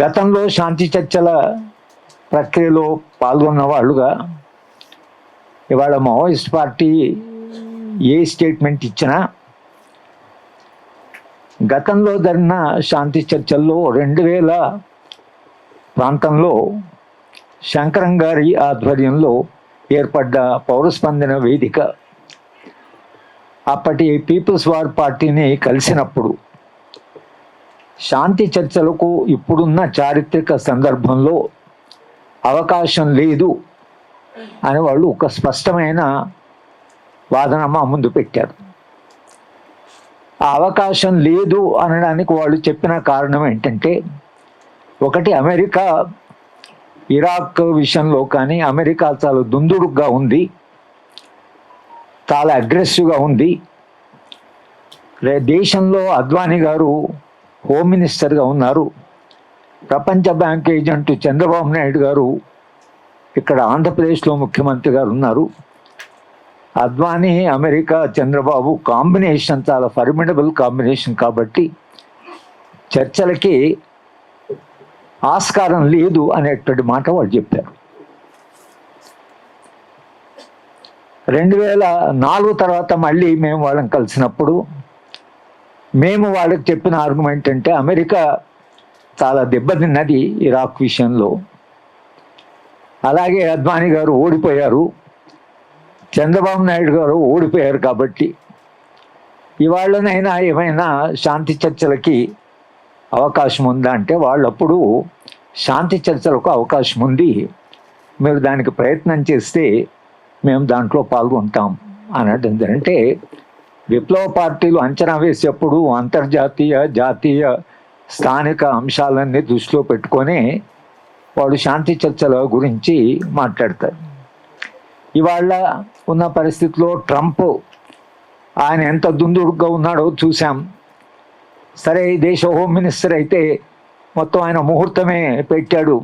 గతంలో శాంతి చర్చల ప్రక్రియలో పాల్గొన్న వాళ్ళుగా ఇవాళ మావోయిస్ట్ పార్టీ ఏ స్టేట్మెంట్ ఇచ్చినా గతంలో జరిగిన శాంతి చర్చల్లో రెండు వేల ప్రాంతంలో శంకరం గారి ఆధ్వర్యంలో ఏర్పడ్డ పౌరస్పందన వేదిక. అప్పటి పీపుల్స్ వార్ పార్టీని కలిసినప్పుడు శాంతి చర్చలకు ఇప్పుడున్న చారిత్రక సందర్భంలో అవకాశం లేదు అని వాళ్ళు ఒక స్పష్టమైన వాదన మా ముందు పెట్టారు. ఆ అవకాశం లేదు అనడానికి వాళ్ళు చెప్పిన కారణం ఏంటంటే ఒకటి అమెరికా ఇరాక్ విషయంలో కానీ అమెరికా చాలా దుందుడుగ్గా ఉంది చాలా అగ్రెసివ్గా ఉంది. దేశంలో అద్వానీ గారు హోమ్ మినిస్టర్గా ఉన్నారు. ప్రపంచ బ్యాంక్ ఏజెంట్ చంద్రబాబు నాయుడు గారు ఇక్కడ ఆంధ్రప్రదేశ్లో ముఖ్యమంత్రి గారు ఉన్నారు. అద్వానీ అమెరికా చంద్రబాబు కాంబినేషన్ చాలా ఫర్మిడబుల్ కాంబినేషన్ కాబట్టి చర్చలకి ఆస్కారం లేదు అనేటువంటి మాట వాళ్ళు చెప్పారు. రెండు వేల నాలుగు తర్వాత మళ్ళీ మేము వాళ్ళని కలిసినప్పుడు మేము వాళ్ళకి చెప్పిన ఆర్గ్యుమెంట్ అంటే అమెరికా చాలా దెబ్బతిన్నది ఇరాక్ విషయంలో. అలాగే అద్వానీ గారు ఓడిపోయారు. చంద్రబాబు నాయుడు గారు ఓడిపోయారు కాబట్టి. ఇవాళ్ళనైనా ఏమైనా శాంతి చర్చలకి అవకాశం ఉందా అంటే వాళ్ళప్పుడు శాంతి చర్చలకు అవకాశం ఉంది. మీరు దానికి ప్రయత్నం చేస్తే మేము దాంట్లో పాల్గొంటాం అన్నట్టు ఎందుకంటే విప్లవ పార్టీలు అంచనా వేసేప్పుడు అంతర్జాతీయ జాతీయ స్థానిక అంశాలన్నీ దృష్టిలో పెట్టుకొని వాళ్ళు శాంతి చర్చల గురించి మాట్లాడతారు. ఇవాళ ఉన్న పరిస్థితిలో ట్రంప్ ఆయన ఎంత దుందుడుగా ఉన్నాడో చూసాం సరే ఈ దేశ హోమ్ మినిస్టర్ అయితే మొత్తం ఆయన ముహూర్తమే పెట్టాడు.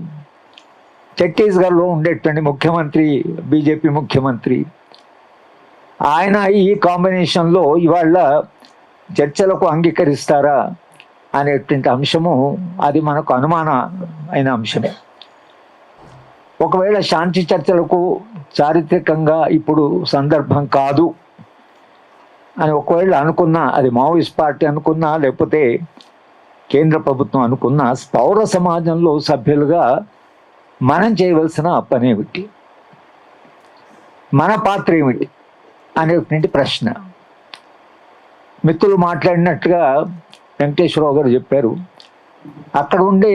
ఛత్తీస్గఢ్లో ఉండేటువంటి ముఖ్యమంత్రి బీజేపీ ముఖ్యమంత్రి ఆయన ఈ కాంబినేషన్లో ఇవాళ చర్చలకు అంగీకరిస్తారా అనేటువంటి అంశము అది మనకు అనుమాన అయిన అంశమే. ఒకవేళ శాంతి చర్చలకు చారిత్రకంగా ఇప్పుడు సందర్భం కాదు అని ఒకవేళ అనుకున్నా అది మావోయిస్ట్ పార్టీ అనుకున్నా లేకపోతే కేంద్ర ప్రభుత్వం అనుకున్నా పౌర సమాజంలో సభ్యులుగా మనం చేయవలసిన పని ఏమిటి మన పాత్ర ఏమిటి? అనేటువంటి ప్రశ్న. మిత్రులు మాట్లాడినట్టుగా వెంకటేశ్వరరావు గారు చెప్పారు. అక్కడ ఉండే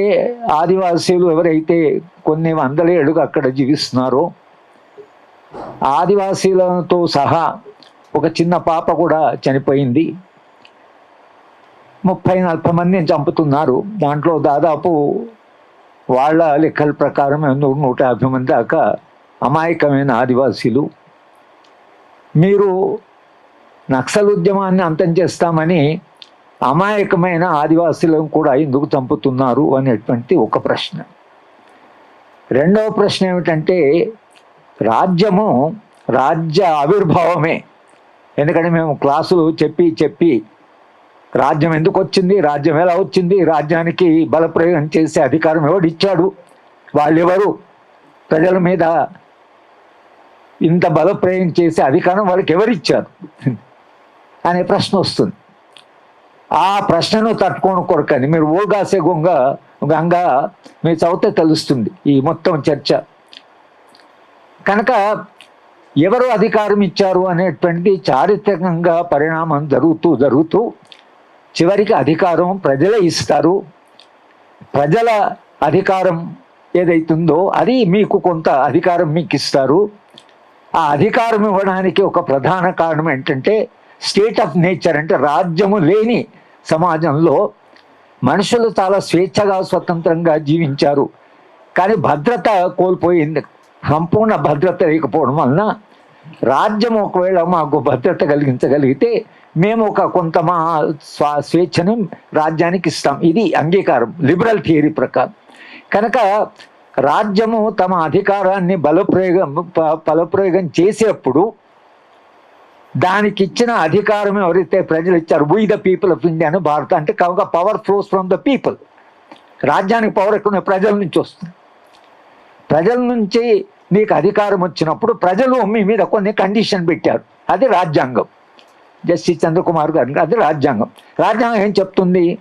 ఆదివాసీలు ఎవరైతే కొన్ని వందల ఏళ్ళుగా అక్కడ జీవిస్తున్నారో ఆదివాసీలతో సహా ఒక చిన్న పాప కూడా చనిపోయింది. ముప్పై నలభై మందిని చంపుతున్నారు. దాంట్లో దాదాపు వాళ్ళ లెక్కల ప్రకారం నూట యాభై మంది దాకా అమాయకమైన ఆదివాసీలు. మీరు నక్సల్ ఉద్యమాన్ని అంతం చేస్తామని అమాయకమైన ఆదివాసులను కూడా ఎందుకు చంపుతున్నారు అనేటువంటి ఒక ప్రశ్న. రెండవ ప్రశ్న ఏమిటంటే రాజ్యము రాజ్య ఆవిర్భావమే. ఎందుకంటే మేము క్లాసులు చెప్పి చెప్పి రాజ్యం ఎందుకు వచ్చింది రాజ్యం ఎలా వచ్చింది రాజ్యానికి బలప్రయోగం చేసే అధికారం ఎవడిచ్చాడు వాళ్ళెవరు? ప్రజల మీద ఇంత బలప్రయం చేసే అధికారం వాళ్ళకి ఎవరిచ్చారు? అనే ప్రశ్న వస్తుంది. ఆ ప్రశ్నను తట్టుకోని కొరకని మీరు ఓగాసే గొంగ గంగ మీ చదివితే తెలుస్తుంది ఈ మొత్తం చర్చ. కనుక ఎవరు అధికారం ఇచ్చారు అనేటువంటి చారిత్రకంగా పరిణామం జరుగుతూ జరుగుతూ చివరికి అధికారం ప్రజలే ఇస్తారు. ప్రజల అధికారం ఏదైతుందో అది మీకు కొంత అధికారం మీకు ఇస్తారు ఆ అధికారం ఇవ్వడానికి ఒక ప్రధాన కారణం ఏంటంటే స్టేట్ ఆఫ్ నేచర్ అంటే రాజ్యము లేని సమాజంలో మనుషులు చాలా స్వేచ్ఛగా స్వతంత్రంగా జీవించారు. కానీ భద్రత కోల్పోయింది. సంపూర్ణ భద్రత లేకపోవడం వలన రాజ్యం ఒకవేళ మాకు భద్రత కలిగించగలిగితే మేము ఒక కొంత మా స్వా స్వేచ్ఛను రాజ్యానికి ఇస్తాం. ఇది అంగీకారం లిబరల్ థియరీ ప్రకారం. కనుక రాజ్యము తమ అధికారాన్ని బలప్రయోగం బలప్రయోగం చేసేప్పుడు దానికి ఇచ్చిన అధికారం ఎవరైతే ప్రజలు ఇచ్చారు we the people of India అని భారత అంటే కనుక power flows from the people రాజ్యానికి పవర్ ఎక్కడ ప్రజల నుంచి వస్తుంది. ప్రజల నుంచి నీకు అధికారం వచ్చినప్పుడు ప్రజలు మీ మీద కొన్ని కండిషన్ పెట్టారు. అది రాజ్యాంగం. జస్టిస్ చంద్రకుమార్ గారు అది రాజ్యాంగం. రాజ్యాంగం ఏం చెప్తుంది?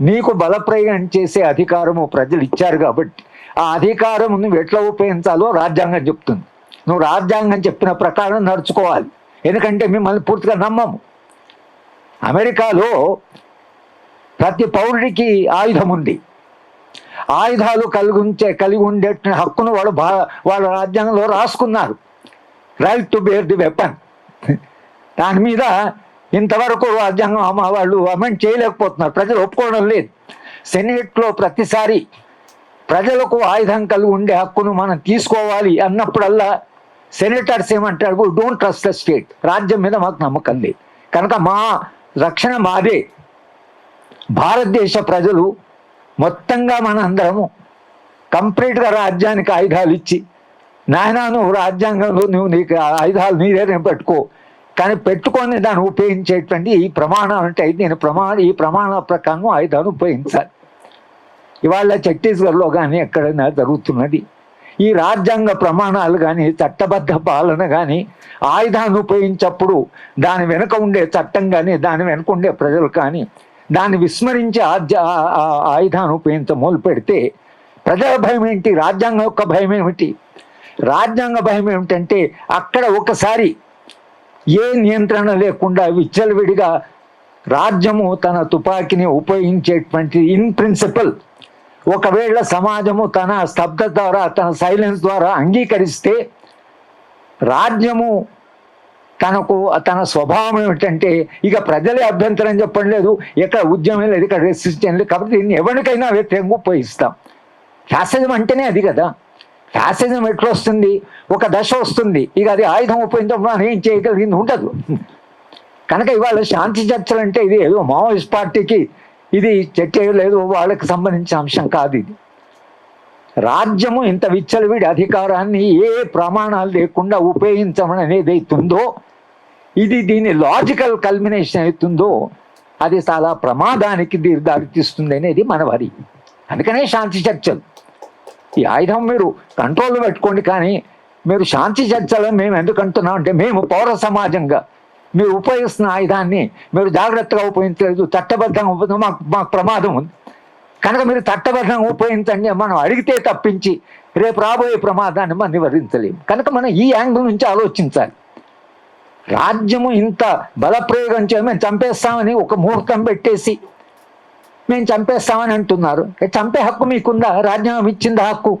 నీకు బలప్రయోగం చేసే అధికారము ప్రజలు ఇచ్చారు కాబట్టి ఆ అధికారం నువ్వు ఎట్లా ఉపయోగించాలో రాజ్యాంగం చెప్తుంది. నువ్వు రాజ్యాంగం చెప్పిన ప్రకారం నడుచుకోవాలి. ఎందుకంటే మిమ్మల్ని పూర్తిగా నమ్మము. అమెరికాలో ప్రతి పౌరుడికి ఆయుధం ఉంది. ఆయుధాలు కలిగి ఉంచే కలిగి ఉండే హక్కును వాళ్ళు బా వాళ్ళ రాజ్యాంగంలో రాసుకున్నారు. Right to bear the weapon దాని మీద ఇంతవరకు రాజ్యాంగం వాళ్ళు అమెండ్ చేయలేకపోతున్నారు. ప్రజలు ఒప్పుకోవడం లేదు. సెనేట్లో ప్రతిసారి ప్రజలకు ఆయుధం కలిగి ఉండే హక్కును మనం తీసుకోవాలి అన్నప్పుడల్లా సెనేటర్స్ ఏమంటారు? డోంట్ ట్రస్ట్ ద స్టేట్ రాజ్యం మీద మాకు నమ్మకం లేదు. కనుక మా రక్షణ మాదే. భారతదేశ ప్రజలు మొత్తంగా మనందరము కంప్లీట్గా రాజ్యానికి ఆయుధాలు ఇచ్చి నాయన నువ్వు రాజ్యాంగంలో నువ్వు నీకు ఆయుధాలు నీదే నేను పెట్టుకో. కానీ పెట్టుకొని దాన్ని ఉపయోగించేటువంటి ఈ ప్రమాణం అంటే నేను ప్రమాణ ఈ ప్రమాణ ప్రకారం ఆయుధాలు ఉపయోగించాలి. ఇవాళ ఛత్తీస్గఢ్లో కానీ ఎక్కడైనా జరుగుతున్నది. ఈ రాజ్యాంగ ప్రమాణాలు కానీ చట్టబద్ధ పాలన కానీ ఆయుధాన్ని ఉపయోగించప్పుడు దాని వెనుక ఉండే చట్టం కానీ దాని వెనుక ఉండే ప్రజలు కానీ దాన్ని విస్మరించి ఆద్య ఆయుధాన్ని ఉపయోగించ మొదలు పెడితే ప్రజల భయం ఏంటి? రాజ్యాంగం యొక్క భయం ఏమిటి? రాజ్యాంగ భయం ఏమిటంటే అక్కడ ఒకసారి ఏ నియంత్రణ లేకుండా విచ్చలవిడిగా రాజ్యము తన తుపాకీని ఉపయోగించేటువంటి ఇన్ ప్రిన్సిపల్ ఒకవేళ సమాజము తన స్తబ్దత ద్వారా తన సైలెన్స్ ద్వారా అంగీకరిస్తే రాజ్యము తనకు తన స్వభావం ఏమిటంటే ఇక ప్రజలే అభ్యంతరం చెప్పడం లేదు ఇక్కడ ఉద్యమం లేదు ఇక్కడ రెసిస్టెన్స్ లేదు. కాబట్టి దీన్ని ఎవరికైనా వ్యతిరేకంగా ఉపయోగిస్తాం ఫ్యాసిజం అంటేనే అది కదా. ఫ్యాసిజం ఎట్లా వస్తుంది? ఒక దశ వస్తుంది. ఇక అది ఆయుధం ఉపయోగించడం మనం ఏం చేయగలిగింది? ఉండదు. కనుక ఇవాళ శాంతి చర్చలు అంటే ఇది ఏదో మావోయిస్ట్ పార్టీకి ఇది చర్చ లేదు వాళ్ళకి సంబంధించిన అంశం కాదు ఇది. రాజ్యము ఇంత విచ్చలవిడి అధికారాన్ని ఏ ప్రమాణాలు లేకుండా ఉపయోగించమని అనేది అవుతుందో ఇది దీని లాజికల్ కల్మినేషన్ అవుతుందో అది చాలా ప్రమాదానికి దీ- దారితీస్తుంది అనేది మన వరి. అందుకనే శాంతి చర్చలు. ఈ ఆయుధం మీరు కంట్రోల్లో పెట్టుకోండి కానీ మీరు శాంతి చర్చలను మేము ఎందుకు అంటున్నాం అంటే మేము పౌర సమాజంగా మీరు ఉపయోగిస్తున్న ఆయుధాన్ని మీరు జాగ్రత్తగా ఉపయోగించలేదు చట్టబద్ధంగా ఉపయోగించ మాకు మాకు ప్రమాదం ఉంది. కనుక మీరు చట్టబద్ధంగా ఉపయోగించండి మనం అడిగితే తప్పించి రేపు రాబోయే ప్రమాదాన్ని మనం నివారించలేము. కనుక మనం ఈ యాంగిల్ నుంచి ఆలోచించాలి. రాజ్యము ఇంత బలప్రయోగం చేయ మేము చంపేస్తామని ఒక ముహూర్తం పెట్టేసి మేము చంపేస్తామని అంటున్నారు. చంపే హక్కు మీకుందా? రాజ్యాంగం ఇచ్చింది హక్కు?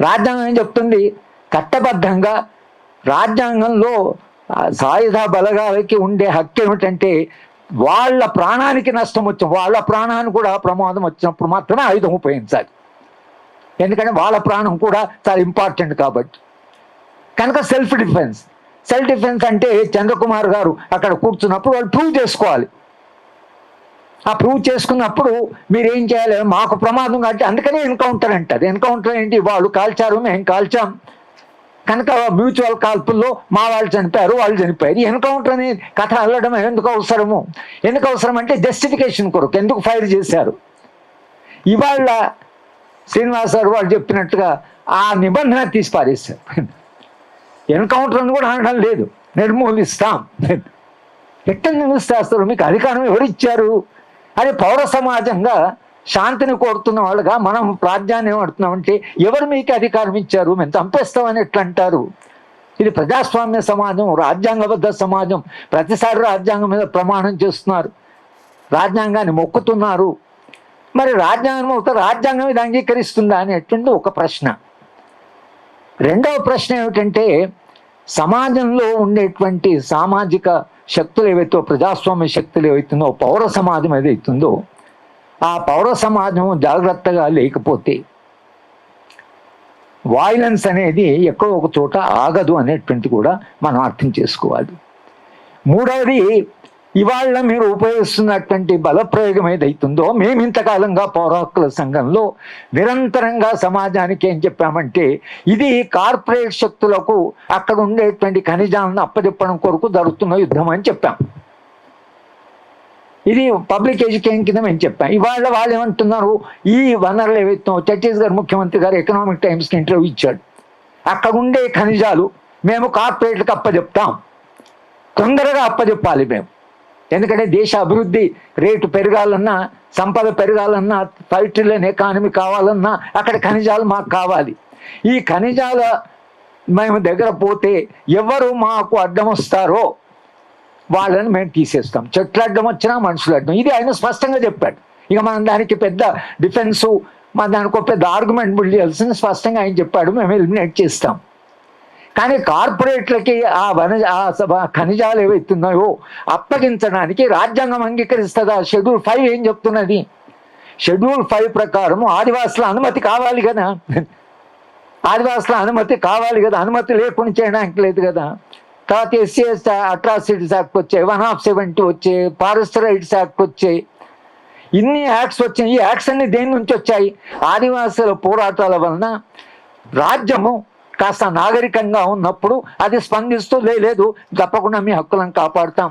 రాజ్యాంగం ఏం చెప్తుంది? చట్టబద్ధంగా రాజ్యాంగంలో సాయుధ బలగాలకి ఉండే హక్కు ఏమిటంటే వాళ్ళ ప్రాణానికి నష్టం వచ్చి వాళ్ళ ప్రాణానికి కూడా ప్రమాదం వచ్చినప్పుడు మాత్రమే ఆయుధం ఉపయోగించాలి. ఎందుకంటే వాళ్ళ ప్రాణం కూడా చాలా ఇంపార్టెంట్ కాబట్టి. కనుక సెల్ఫ్ డిఫెన్స్ సెల్ఫ్ డిఫెన్స్ అంటే చంద్రకుమార్ గారు అక్కడ కూర్చున్నప్పుడు వాళ్ళు ప్రూవ్ చేసుకోవాలి. ఆ ప్రూవ్ చేసుకున్నప్పుడు మీరు ఏం చేయాలి? మాకు ప్రమాదం కాబట్టి అందుకనే ఎన్కౌంటర్ అంటారు ఎన్కౌంటర్ ఏంటి? వాళ్ళు కాల్చారు మేము కాల్చాం. కనుక మ్యూచువల్ కాల్పుల్లో మా వాళ్ళు చనిపోయారు వాళ్ళు చనిపోయారు. ఎన్కౌంటర్ అనే కథ అల్లడం ఎందుకు అవసరము? ఎందుకు అవసరం అంటే జస్టిఫికేషన్ కొరకు ఎందుకు ఫైర్ చేశారు? ఇవాళ శ్రీనివాస్ వాళ్ళు చెప్పినట్టుగా ఆ నిబంధన తీసి పారేశారు. ఎన్కౌంటర్ అని కూడా అనడం లేదు. నిర్మూలిస్తాం. ఎట్ట నిర్మూలిస్తేస్తారు మీకు అధికారం ఎవరిచ్చారు అది పౌర సమాజంగా శాంతిని కోరుతున్న వాళ్ళుగా మనం ప్రాధాన్యం పడుతున్నామంటే ఎవరు మీకు అధికారం ఇచ్చారు? మేము చంపేస్తామని ఎట్లా అంటారు? ఇది ప్రజాస్వామ్య సమాజం రాజ్యాంగబద్ధ సమాజం. ప్రతిసారి రాజ్యాంగం మీద ప్రమాణం చేస్తున్నారు. రాజ్యాంగాన్ని మొక్కుతున్నారు. మరి రాజ్యాంగం ఒక రాజ్యాంగం ఇది అంగీకరిస్తుందా అనేటువంటి ఒక ప్రశ్న. రెండవ ప్రశ్న ఏమిటంటే సమాజంలో ఉండేటువంటి సామాజిక శక్తులు ఏవైతే ప్రజాస్వామ్య శక్తులు ఏవైతుందో పౌర సమాజం ఏదైతుందో ఆ పౌర సమాజం జాగ్రత్తగా లేకపోతే వాయిలెన్స్ అనేది ఎక్కడో ఒక చోట ఆగదు అనేటువంటి కూడా మనం అర్థం చేసుకోవాలి. మూడవది ఇవాళ మీరు ఉపయోగిస్తున్నటువంటి బలప్రయోగం ఏదైతుందో మేము ఇంతకాలంగా పౌరాకుల సంఘంలో నిరంతరంగా సమాజానికి ఏం చెప్పామంటే ఇది కార్పొరేట్ శక్తులకు అక్కడ ఉండేటువంటి ఖనిజాలను అప్పచెప్పడం కొరకు జరుగుతున్న యుద్ధం అని చెప్పాం. ఇది పబ్లిక్ ఎడ్యుకేషన్ కింద మేము చెప్పాం. ఇవాళ వాళ్ళు ఏమంటున్నారు ఈ వనరులు ఏవైతే ఛత్తీస్గఢ్ ముఖ్యమంత్రి గారు ఎకనామిక్ టైమ్స్కి ఇంటర్వ్యూ ఇచ్చాడు. అక్కడ ఉండే ఖనిజాలు మేము కార్పొరేట్లకు అప్పచెప్తాం తొందరగా అప్పచెప్పాలి మేము. ఎందుకంటే దేశ అభివృద్ధి రేటు పెరగాలన్నా సంపద పెరగాలన్నా ఫైవ్ ట్రిలియన్ ఎకానమీ కావాలన్నా అక్కడ ఖనిజాలు మాకు కావాలి. ఈ ఖనిజాల మేము దగ్గర పోతే ఎవరు మాకు అడ్డం వస్తారో వాళ్ళని మేము తీసేస్తాం. చెట్లు అడ్డం వచ్చినా మనుషులు అడ్డం. ఇది ఆయన స్పష్టంగా చెప్పాడు. ఇక మనం దానికి పెద్ద డిఫెన్సు మన దానికి ఒక పెద్ద ఆర్గ్యుమెంట్ బిల్డ్ చేయాల్సింది స్పష్టంగా ఆయన చెప్పాడు. మేము ఎలిమినేట్ చేస్తాం. కానీ కార్పొరేట్లకి ఆ వన ఆ సభ- ఖనిజాలు ఏవైతున్నాయో అప్పగించడానికి రాజ్యాంగం అంగీకరిస్తుందా? షెడ్యూల్ ఫైవ్ ఏం చెప్తున్నది? షెడ్యూల్ ఫైవ్ ప్రకారం ఆదివాసుల అనుమతి కావాలి కదా? ఆదివాసుల అనుమతి కావాలి కదా? అనుమతి లేకుండా చేయడానికి లేదు కదా? తర్వాత ఎస్సీఎస్ అట్రాసిటీస్ యాక్ట్ వచ్చాయి వన్ ఆఫ్ సెవెంటీ వచ్చాయి ఫారెస్ట్ రైట్స్ యాక్ట్ వచ్చాయి ఇన్ని యాక్ట్స్ వచ్చాయి. ఈ యాక్ట్స్ అన్ని దేని నుంచి వచ్చాయి? ఆదివాసుల పోరాటాల వలన రాజ్యము కాస్త నాగరికంగా ఉన్నప్పుడు అది స్పందిస్తూ లేదు తప్పకుండా మీ హక్కులను కాపాడుతాం.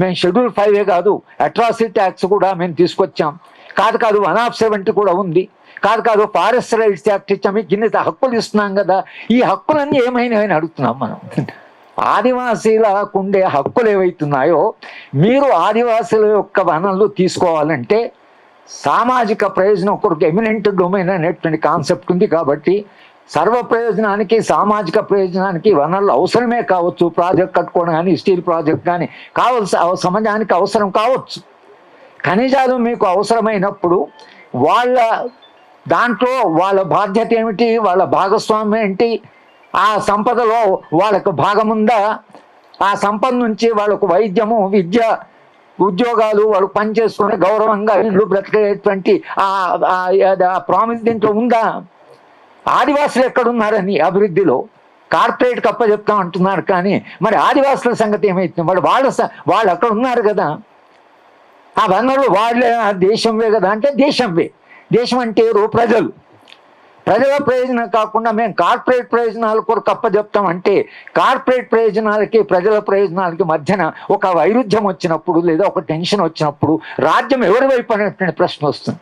మేము షెడ్యూల్ ఫైవే కాదు. అట్రాసిటీ యాక్ట్స్ కూడా మేము తీసుకొచ్చాం. కాదు కాదు వన్ ఆఫ్ సెవెంటీ కూడా ఉంది. కాదు కాదు ఫారెస్ట్ రైట్స్ యాక్ట్ ఇచ్చాం. మీకు ఇన్ని హక్కులు ఇస్తున్నాం కదా. ఈ హక్కులన్నీ ఏమైనా అని అడుగుతున్నాం మనం. ఆదివాసీలకు ఉండే హక్కులు ఏవైతున్నాయో మీరు ఆదివాసుల యొక్క వనరులు తీసుకోవాలంటే సామాజిక ప్రయోజనం కొరకు ఎమినెంట్ డొమైన్ అనేటువంటి కాన్సెప్ట్ ఉంది కాబట్టి సర్వ ప్రయోజనానికి సామాజిక ప్రయోజనానికి వనరులు అవసరమే కావచ్చు. ప్రాజెక్ట్ కట్టుకోవడం కానీ స్టీల్ ప్రాజెక్ట్ కానీ కావలసి సమాజానికి అవసరం కావచ్చు. ఖనిజాలు మీకు అవసరమైనప్పుడు వాళ్ళ దాంట్లో వాళ్ళ బాధ్యత ఏమిటి? వాళ్ళ భాగస్వామ్యం ఏంటి? ఆ సంపదలో వాళ్ళకు భాగముందా? ఆ సంపద నుంచి వాళ్ళకు వైద్యము విద్య ఉద్యోగాలు వాళ్ళు పనిచేసుకుని గౌరవంగా ఇల్లు బ్రతికేటువంటి ఆ ప్రామిస్ దీంట్లో ఉందా? ఆదివాసులు ఎక్కడున్నారని అభివృద్ధిలో? కార్పొరేట్ కప్ప చెప్తాం అంటున్నారు కానీ మరి ఆదివాసుల సంగతి ఏమైతుంది? వాళ్ళు వాళ్ళ వాళ్ళు అక్కడ ఉన్నారు కదా. ఆ వనరులు వాళ్ళే దేశంవే కదా అంటే దేశంవే. దేశం అంటే ప్రజలు. ప్రజల ప్రయోజనం కాకుండా మేము కార్పొరేట్ ప్రయోజనాల కొరకు అప్పచెప్తాం అంటే కార్పొరేట్ ప్రయోజనాలకి ప్రజల ప్రయోజనాలకి మధ్యన ఒక వైరుధ్యం వచ్చినప్పుడు లేదా ఒక టెన్షన్ వచ్చినప్పుడు రాజ్యం ఎవరి వైపు అనేటువంటి ప్రశ్న వస్తుంది.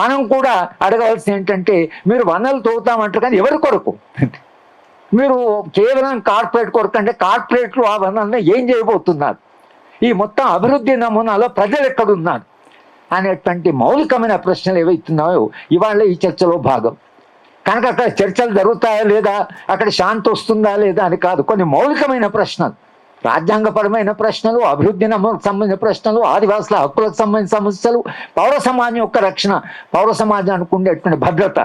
మనం కూడా అడగవలసింది ఏంటంటే మీరు వనరులు తోగుతామంటారు కానీ ఎవరి కొరకు? మీరు కేవలం కార్పొరేట్ కొరకు అంటే కార్పొరేట్లు ఆ వనరులను ఏం చేయబోతున్నారు? ఈ మొత్తం అభివృద్ధి నమూనాలో ప్రజలు ఎక్కడున్నారు? అనేటువంటి మౌలికమైన ప్రశ్నలు ఏవైతున్నాయో ఇవాళ ఈ చర్చలో భాగం. కనుక అక్కడ చర్చలు జరుగుతాయా లేదా? అక్కడ శాంతి వస్తుందా లేదా అని కాదు. కొన్ని మౌలికమైన ప్రశ్నలు రాజ్యాంగపరమైన ప్రశ్నలు అభివృద్ధి నమూనకు సంబంధించిన ప్రశ్నలు ఆదివాసుల హక్కులకు సంబంధించిన సమస్యలు పౌర సమాజం యొక్క రక్షణ పౌర సమాజానికి ఉండేటువంటి భద్రత.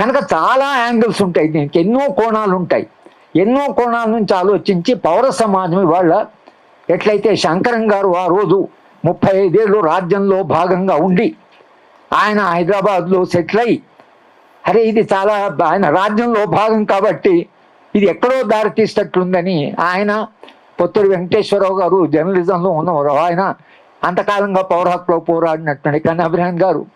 కనుక చాలా యాంగిల్స్ ఉంటాయి. దీనికి ఎన్నో కోణాలు ఉంటాయి. ఎన్నో కోణాల నుంచి ఆలోచించి పౌర సమాజం ఇవాళ ఎట్లయితే శంకరం గారు ఆ రోజు ముప్పై ఐదేళ్ళు రాజ్యంలో భాగంగా ఉండి ఆయన హైదరాబాద్లో సెటిల్ అయ్యి అరే ఇది చాలా ఆయన రాజ్యంలో భాగం కాబట్టి ఇది ఎక్కడో దారి తీసేటట్లుందని ఆయన పొత్తూరు వెంకటేశ్వరరావు గారు జర్నలిజంలో ఉన్నవారు. ఆయన అంతకాలంగా పౌర హక్కులో పోరాడినటువంటి కన్నభిరాన్ గారు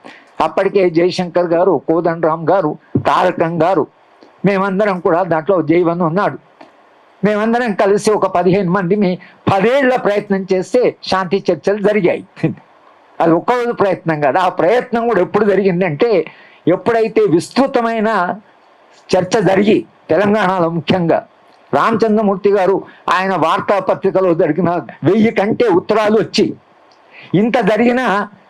అప్పటికే జయశంకర్ గారు కోదండరామ్ గారు తారకం గారు మేమందరం కూడా దాంట్లో జైవన్ ఉన్నాడు. మేమందరం కలిసి ఒక పదిహేను మంది మీ పదేళ్ళ ప్రయత్నం చేస్తే శాంతి చర్చలు జరిగాయి. అది ఒక్కరోజు ప్రయత్నం కాదు. ఆ ప్రయత్నం కూడా ఎప్పుడు జరిగిందంటే ఎప్పుడైతే విస్తృతమైన చర్చ జరిగి తెలంగాణలో ముఖ్యంగా రామచంద్రమూర్తి గారు ఆయన వార్తాపత్రికలో జరిగిన వెయ్యి కంటే ఉత్తరాలు వచ్చి ఇంత జరిగిన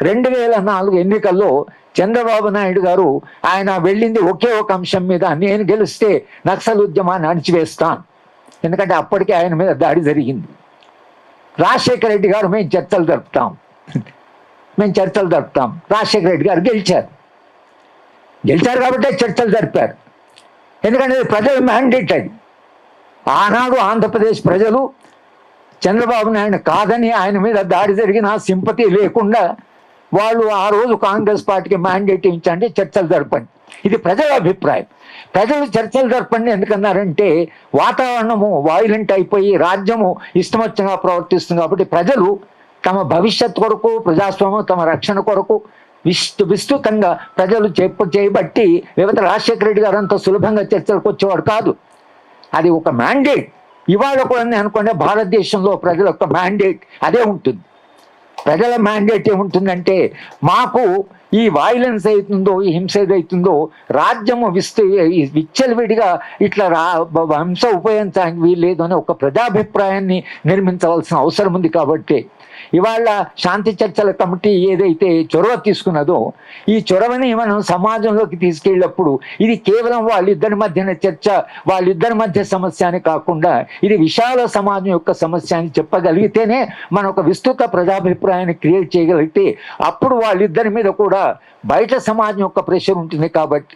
రెండు వేల నాలుగు ఎన్నికల్లో చంద్రబాబు నాయుడు గారు ఆయన వెళ్ళింది ఒకే ఒక అంశం మీద నేను గెలిస్తే నక్సల్ ఉద్యమాన్ని అణిచివేస్తాను ఎందుకంటే అప్పటికే ఆయన మీద దాడి జరిగింది. రాజశేఖర రెడ్డి గారు మేము చర్చలు జరుపుతాం. మేము చర్చలు జరుపుతాం. రాజశేఖర రెడ్డి గారు గెలిచారు. గెలిచారు కాబట్టి చర్చలు జరిపారు. ఎందుకంటే ప్రజల మ్యాండేట్ అది. ఆనాడు ఆంధ్రప్రదేశ్ ప్రజలు చంద్రబాబు నాయుడు కాదని ఆయన మీద దాడి జరిగిన సింపతి లేకుండా వాళ్ళు ఆ రోజు కాంగ్రెస్ పార్టీకి మ్యాండేట్ ఇచ్చండి చర్చలు జరపండి. ఇది ప్రజల అభిప్రాయం. ప్రజలు చర్చలు జరపండి ఎందుకన్నారంటే వాతావరణము వాయిలెంట్ అయిపోయి రాజ్యము ఇష్టమొచ్చగా ప్రవర్తిస్తుంది కాబట్టి ప్రజలు తమ భవిష్యత్ కొరకు ప్రజాస్వామ్యం తమ రక్షణ కొరకు విస్తృ విస్తృతంగా ప్రజలు చెప్పు చేయబట్టి వివిధ రాజశేఖర రెడ్డి గారు అంత సులభంగా చర్చలకు వచ్చేవాడు కాదు. అది ఒక మ్యాండేట్. ఇవాళ కూడా అనుకుంటే భారతదేశంలో ప్రజల యొక్క మ్యాండేట్ అదే ఉంటుంది. ప్రజల మ్యాండేట్ ఏముంటుందంటే మాకు ఈ వైలెన్స్ అవుతుందో ఈ హింస ఏదైతుందో రాజ్యము విస్తు విచ్చలవిడిగా ఇట్లా రా హింస ఉపయోగించడానికి వీల్లేదు అని ఒక ప్రజాభిప్రాయాన్ని నిర్మించవలసిన అవసరం ఉంది కాబట్టి. ఇవాళ శాంతి చర్చల కమిటీ ఏదైతే చొరవ తీసుకున్నదో ఈ చొరవని మనం సమాజంలోకి తీసుకెళ్ళినప్పుడు ఇది కేవలం వాళ్ళిద్దరి మధ్యన చర్చ వాళ్ళిద్దరి మధ్య సమస్య అని కాకుండా ఇది విశాల సమాజం యొక్క సమస్య అని చెప్పగలిగితేనే మనం ఒక విస్తృత ప్రజాభిప్రాయాన్ని క్రియేట్ చేయగలిగితే అప్పుడు వాళ్ళిద్దరి మీద కూడా బయట సమాజం యొక్క ప్రెషర్ ఉంటుంది కాబట్టి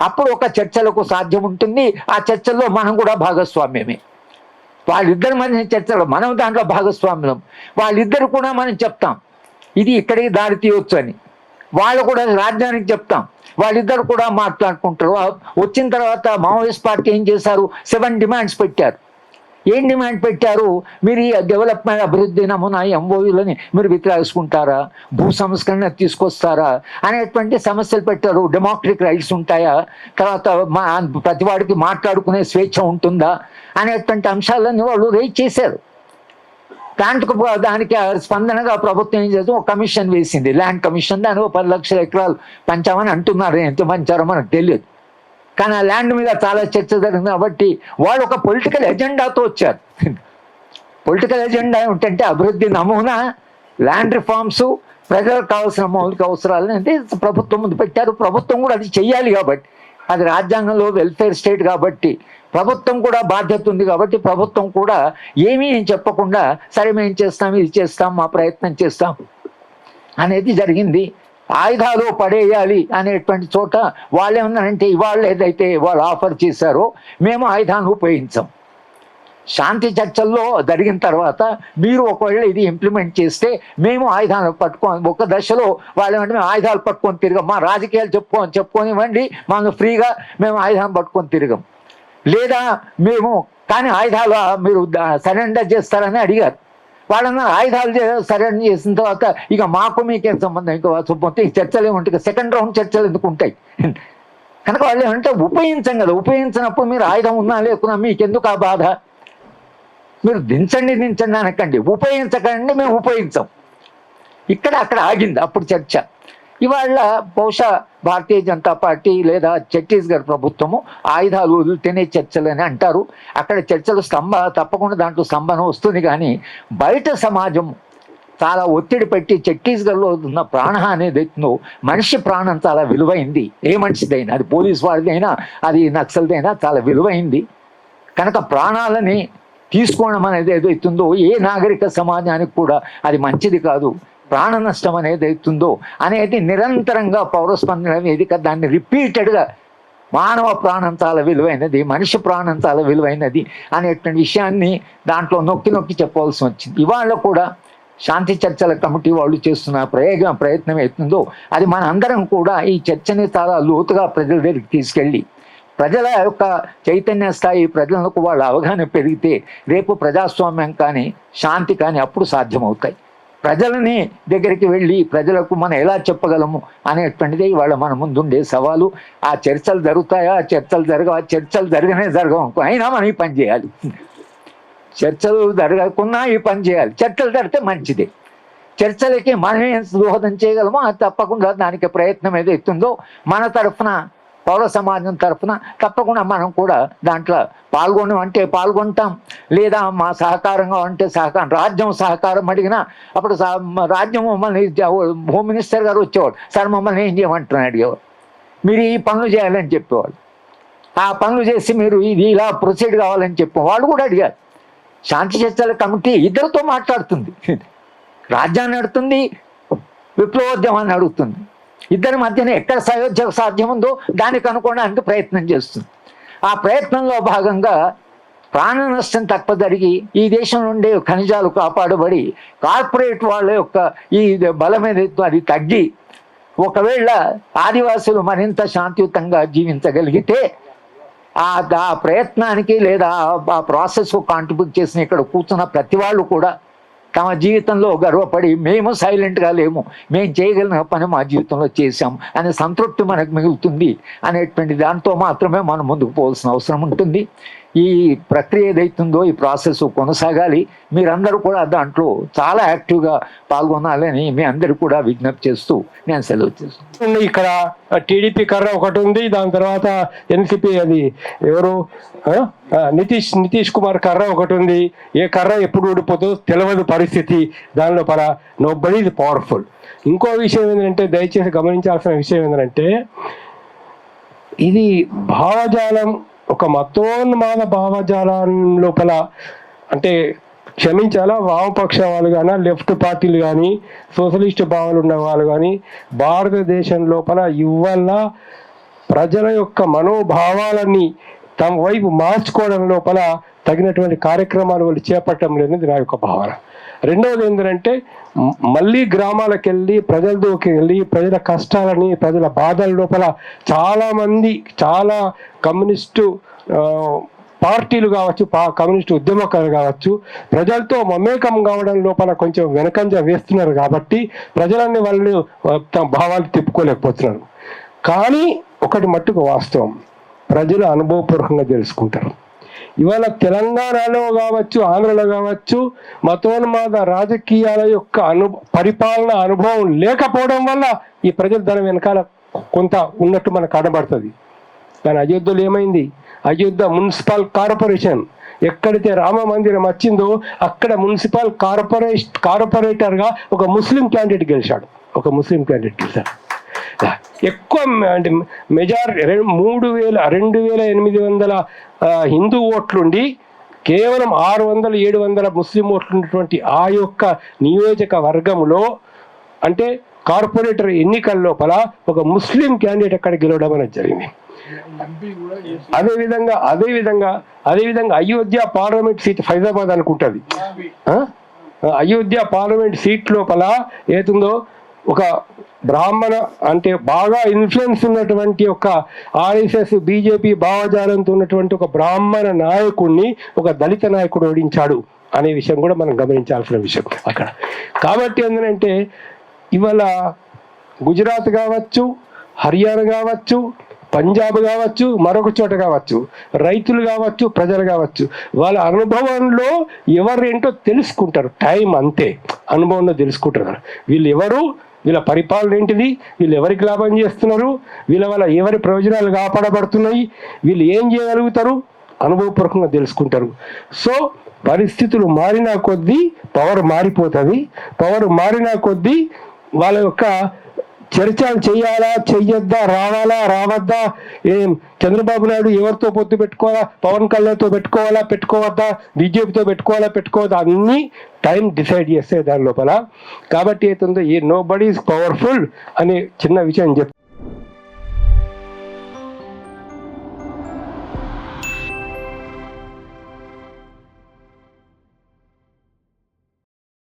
అప్పుడు ఒక చర్చలకు సాధ్యం ఉంటుంది. ఆ చర్చల్లో మనం కూడా భాగస్వామ్యమే. వాళ్ళిద్దరి మధ్య చర్చలో మనం దాంట్లో భాగస్వామ్యం వాళ్ళిద్దరు కూడా మనం చెప్తాం. ఇది ఇక్కడికి దారి తీయవచ్చు అని. వాళ్ళు కూడా రాజ్యానికి చెప్తాం. వాళ్ళిద్దరు కూడా మాట్లాడుకుంటారు. వచ్చిన తర్వాత మావోయిస్ట్ పార్టీ ఏం చేశారు? సెవెన్ డిమాండ్స్ పెట్టారు. ఏం డిమాండ్ పెట్టారు? మీరు ఈ డెవలప్మెంట్ అభివృద్ధి నమూనా ఎంఓయూలని మీరు విక్రయించుకుంటారా భూ సంస్కరణ తీసుకొస్తారా? అనేటువంటి సమస్యలు పెట్టారు. డెమోక్రటిక్ రైట్స్ ఉంటాయా? తర్వాత మా ప్రతి వాడికి మాట్లాడుకునే స్వేచ్ఛ ఉంటుందా? అనేటువంటి అంశాలన్నీ వాళ్ళు రేజ్ చేశారు. ప్లాంట్కు దానికి స్పందనగా ప్రభుత్వం ఏం చేస్తుంది ఒక కమిషన్ వేసింది. ల్యాండ్ కమిషన్ దాని ఒక పది లక్షల ఎకరాలు పంచామని అంటున్నారు. ఎంత పంచారో మనకు తెలియదు. కానీ ఆ ల్యాండ్ మీద చాలా చర్చ జరిగింది కాబట్టి వాళ్ళు ఒక పొలిటికల్ ఎజెండాతో వచ్చారు. పొలిటికల్ ఎజెండా ఏమిటంటే అభివృద్ధి నమూనా ల్యాండ్ రిఫార్మ్స్ ప్రజలకు కావాల్సిన మౌలిక అవసరాలు అంటే ప్రభుత్వం ముందు పెట్టారు. ప్రభుత్వం కూడా అది చెయ్యాలి కాబట్టి అది రాజ్యాంగంలో వెల్ఫేర్ స్టేట్ కాబట్టి ప్రభుత్వం కూడా బాధ్యత ఉంది కాబట్టి ప్రభుత్వం కూడా ఏమీ చెప్పకుండా సరే మేము చేస్తాం ఇది చేస్తాం మా ప్రయత్నం చేస్తాం అనేది జరిగింది. ఆయుధాలు పడేయాలి అనేటువంటి చోట వాళ్ళు ఏమన్నారంటే ఇవాళ ఏదైతే వాళ్ళు ఆఫర్ చేశారో మేము ఆయుధాన్ని ఉపయోగించాం. శాంతి చర్చల్లో జరిగిన తర్వాత మీరు ఒకవేళ ఇది ఇంప్లిమెంట్ చేస్తే మేము ఆయుధాలు పట్టుకొని ఒక దశలో వాళ్ళు ఏమంటే మేము ఆయుధాలు పట్టుకొని తిరగం. మా రాజకీయాలు చెప్పుకొని చెప్పుకొనివ్వండి మనం ఫ్రీగా మేము ఆయుధాలు పట్టుకొని తిరగం. లేదా మేము కానీ ఆయుధాలు మీరు సరెండర్ చేస్తారని అడిగారు. వాళ్ళని ఆయుధాలు సరెండర్ చేసిన తర్వాత ఇక మాకు మీకేం సంబంధం? ఇంకా మొత్తం ఈ చర్చలు ఏముంటాయి? సెకండ్ రౌండ్ చర్చలు ఎందుకు ఉంటాయి? కనుక వాళ్ళు ఏమంటే ఉపయోగించం కదా. ఉపయోగించినప్పుడు మీరు ఆయుధం ఉన్నా లేకున్నా మీకెందుకు ఆ బాధ? మీరు దించండి దించండి అనకండి. ఉపయోగించకండి మేము ఉపయోగించాం. ఇక్కడ అక్కడ ఆగింది అప్పుడు చర్చ. ఇవాళ బహుశా భారతీయ జనతా పార్టీ లేదా ఛత్తీస్గఢ్ ప్రభుత్వము ఆయుధాలు వదిలితేనే చర్చలు అని అంటారు. అక్కడ చర్చలు స్తంభ తప్పకుండా దాంట్లో స్తంభన వస్తుంది కానీ బయట సమాజం చాలా ఒత్తిడి పెట్టి ఛత్తీస్గఢ్లో ఉన్న ప్రాణహాని ఏదైతుందో మనిషి ప్రాణం చాలా విలువైంది. ఏ మనిషిదైనా అది పోలీస్ వాడిదైనా అది నక్సల్దైనా చాలా విలువైంది. కనుక ప్రాణాలని తీసుకోవడం అనేది ఏదైతుందో ఏ నాగరిక సమాజానికి కూడా అది మంచిది కాదు. ప్రాణ నష్టం అనేది అవుతుందో అనేది నిరంతరంగా పౌరస్పందన వేదిక దాన్ని రిపీటెడ్గా మానవ ప్రాణంతాల విలువైనది మనిషి ప్రాణంతాల విలువైనది అనేటువంటి విషయాన్ని దాంట్లో నొక్కి నొక్కి చెప్పవలసి వచ్చింది. ఇవాళ కూడా శాంతి చర్చల కమిటీ వాళ్ళు చేస్తున్న ప్రయోగం ప్రయత్నం అవుతుందో అది మన అందరం కూడా ఈ చర్చని చాలా లోతుగా ప్రజల దగ్గరికి తీసుకెళ్ళి ప్రజల యొక్క చైతన్య స్థాయి ప్రజలకు వాళ్ళ అవగాహన పెరిగితే రేపు ప్రజాస్వామ్యం కానీ శాంతి కానీ అప్పుడు సాధ్యమవుతాయి. ప్రజలని దగ్గరికి వెళ్ళి ప్రజలకు మనం ఎలా చెప్పగలము అనేటువంటిది ఇవాళ మన ముందుండే సవాలు. ఆ చర్చలు జరుగుతాయా? చర్చలు జరగ ఆ చర్చలు జరగనే జరగవు అయినా మనం ఈ పని చేయాలి. చర్చలు జరగకున్నా ఈ పని చేయాలి. చర్చలు జరిగితే మంచిదే. చర్చలకి మనమే దోహదం చేయగలమో అది తప్పకుండా దానికి ప్రయత్నం ఏదైతుందో మన తరఫున పౌర సమాజం తరఫున తప్పకుండా మనం కూడా దాంట్లో పాల్గొనం అంటే పాల్గొంటాం. లేదా మా సహకారంగా అంటే సహకారం రాజ్యం సహకారం అడిగినా అప్పుడు రాజ్యం మమ్మల్ని హోమ్ మినిస్టర్ గారు వచ్చేవాడు. సార్ మమ్మల్ని ఏం చేయమంటున్నాడు అడిగేవాడు. మీరు ఈ పనులు చేయాలని చెప్పేవాడు. ఆ పనులు చేసి మీరు ఇది ఇలా ప్రొసీడ్ కావాలని చెప్పి వాళ్ళు కూడా అడిగారు. శాంతి చర్చల కమిటీ ఇద్దరితో మాట్లాడుతుంది. రాజ్యాన్ని అడుగుతుంది విప్లవోద్యమాన్ని అడుగుతుంది. ఇద్దరి మధ్యన ఎక్కడ సయోధ్య సాధ్యం ఉందో దానికి అనుకోవడానికి ప్రయత్నం చేస్తుంది. ఆ ప్రయత్నంలో భాగంగా ప్రాణ నష్టం తక్కువ జరిగి ఈ దేశం నుండి ఖనిజాలు కాపాడబడి కార్పొరేట్ వాళ్ళ యొక్క ఈ బలం ఏదైతే అది తగ్గి ఒకవేళ ఆదివాసులు మరింత శాంతియుతంగా జీవించగలిగితే ఆ ఆ ప్రయత్నానికి లేదా ఆ ప్రాసెస్ కాంట్రిబ్యూట్ చేసిన ఇక్కడ కూర్చున్న ప్రతి వాళ్ళు కూడా తమ జీవితంలో గర్వపడి మేము సైలెంట్గా లేము. మేము చేయగలిగిన పని మా జీవితంలో చేశాం. అనే సంతృప్తి మనకు మిగులుతుంది అనేటువంటి దాంతో మాత్రమే మనం ముందుకు పోవాల్సిన అవసరం ఉంటుంది. ఈ ప్రక్రియ ఏదైతుందో ఈ ప్రాసెస్ కొనసాగాలి. మీరందరూ కూడా దాంట్లో చాలా యాక్టివ్గా పాల్గొనాలని మీ అందరూ కూడా విజ్ఞప్తి చేస్తూ నేను సెలవు చేస్తాను ఇక్కడ టీడీపీ కర్ర ఒకటి ఉంది దాని తర్వాత ఎన్సిపి అది ఎవరు? నితీష్ నితీష్ కుమార్ కర్ర ఒకటి ఉంది. ఏ కర్ర ఎప్పుడు ఊడిపోతుందో తెలియదు పరిస్థితి. దానిలో పర నో బడీ ఇది పవర్ఫుల్ ఇంకో విషయం ఏంటంటే దయచేసి గమనించాల్సిన విషయం ఏంటంటే ఇది భావజాలం ఒక మతోన్మాద భావజాలం లోపల అంటే క్షమించాలా? వామపక్ష వాళ్ళు కానీ లెఫ్ట్ పార్టీలు కానీ సోషలిస్ట్ భావాలు ఉన్న వాళ్ళు కానీ భారతదేశం లోపల ఇవల్ల ప్రజల యొక్క మనోభావాలని తమ వైపు మార్చుకోవడం లోపల తగినటువంటి కార్యక్రమాలు వాళ్ళు చేపట్టడం లేనిది నా యొక్క భావన. రెండవది ఏంటంటే మళ్ళీ గ్రామాలకు వెళ్ళి ప్రజలతోకి వెళ్ళి ప్రజల కష్టాలని ప్రజల బాధల లోపల చాలామంది చాలా కమ్యూనిస్టు పార్టీలు కావచ్చు పా ఉద్యమకాలు ఉద్యమకారులు కావచ్చు ప్రజలతో మమేకం కావడం లోపల కొంచెం వెనకంజ వేస్తున్నారు కాబట్టి ప్రజలన్నీ వాళ్ళు తమ భావాలు తిప్పుకోలేకపోతున్నారు. కానీ ఒకటి మట్టుకు వాస్తవం. ప్రజలు అనుభవపూర్వకంగా తెలుసుకుంటారు. ఇవాళ తెలంగాణలో కావచ్చు ఆంధ్రలో కావచ్చు మతోన్మాద రాజకీయాల యొక్క అను పరిపాలన అనుభవం లేకపోవడం వల్ల ఈ ప్రజలు దాని వెనకాల కొంత ఉన్నట్టు మనకు కనబడుతుంది. కానీ అయోధ్యలో ఏమైంది? అయోధ్య మున్సిపల్ కార్పొరేషన్ ఎక్కడైతే రామ మందిరం వచ్చిందో అక్కడ మున్సిపల్ కార్పొరేట్ కార్పొరేటర్గా ఒక ముస్లిం క్యాండిడేట్ గెలిచాడు. ఒక ముస్లిం క్యాండిడేట్ గెలిచాడు. ఎక్కువ అంటే మెజారిటీ మూడు వేల రెండు వేల ఎనిమిది వందల హిందూ ఓట్లుండి కేవలం ఆరు వందల ఏడు వందల ముస్లిం ఓట్లు ఉన్నటువంటి ఆ యొక్క నియోజకవర్గంలో అంటే కార్పొరేటర్ ఎన్నికల లోపల ఒక ముస్లిం క్యాండిడేట్ అక్కడ గెలవడం అనేది జరిగింది. అదేవిధంగా అదేవిధంగా అదేవిధంగా అయోధ్య పార్లమెంట్ సీట్ ఫైజాబాద్ అనుకుంటుంది. అయోధ్య పార్లమెంట్ సీట్ లోపల ఏతుందో ఒక బ్రాహ్మణ అంటే బాగా ఇన్ఫ్లుయెన్స్ ఉన్నటువంటి ఒక ఆర్ఎస్ఎస్ బీజేపీ భావజాలంతో ఉన్నటువంటి ఒక బ్రాహ్మణ నాయకుడిని ఒక దళిత నాయకుడు ఓడించాడు అనే విషయం కూడా మనం గమనించాల్సిన విషయం అక్కడ. కాబట్టి ఏంటంటే ఇవాళ గుజరాత్ కావచ్చు హర్యానా కావచ్చు పంజాబ్ కావచ్చు మరొక చోట కావచ్చు రైతులు కావచ్చు ప్రజలు కావచ్చు వాళ్ళ అనుభవంలో ఎవరేంటో తెలుసుకుంటారు. టైం అంతే. అనుభవంలో తెలుసుకుంటారు వీళ్ళు ఎవరు? వీళ్ళ పరిపాలన ఏంటిది? వీళ్ళు ఎవరికి లాభం చేస్తున్నారు? వీళ్ళ వల్ల ఎవరి ప్రయోజనాలు కాపాడబడుతున్నాయి? వీళ్ళు ఏం చేయగలుగుతారు? అనుభవపూర్వకంగా తెలుసుకుంటారు. సో పరిస్థితులు మారిన కొద్దీ పవర్ మారిపోతుంది. పవర్ మారిన కొద్దీ వాళ్ళ యొక్క చర్చలు చేయాలా చెయ్యొద్దా రావాలా రావద్దా? ఏం చంద్రబాబు నాయుడు ఎవరితో పొత్తు పెట్టుకోవాలా? పవన్ కళ్యాణ్తో పెట్టుకోవాలా పెట్టుకోవద్దా? బీజేపీతో పెట్టుకోవాలా పెట్టుకోవద్దా? అన్నీ టైం డిసైడ్ చేస్తే దాని లోపల. కాబట్టి అవుతుందో ఈ నో బడీ పవర్ఫుల్ అనే చిన్న విషయం చెప్తాను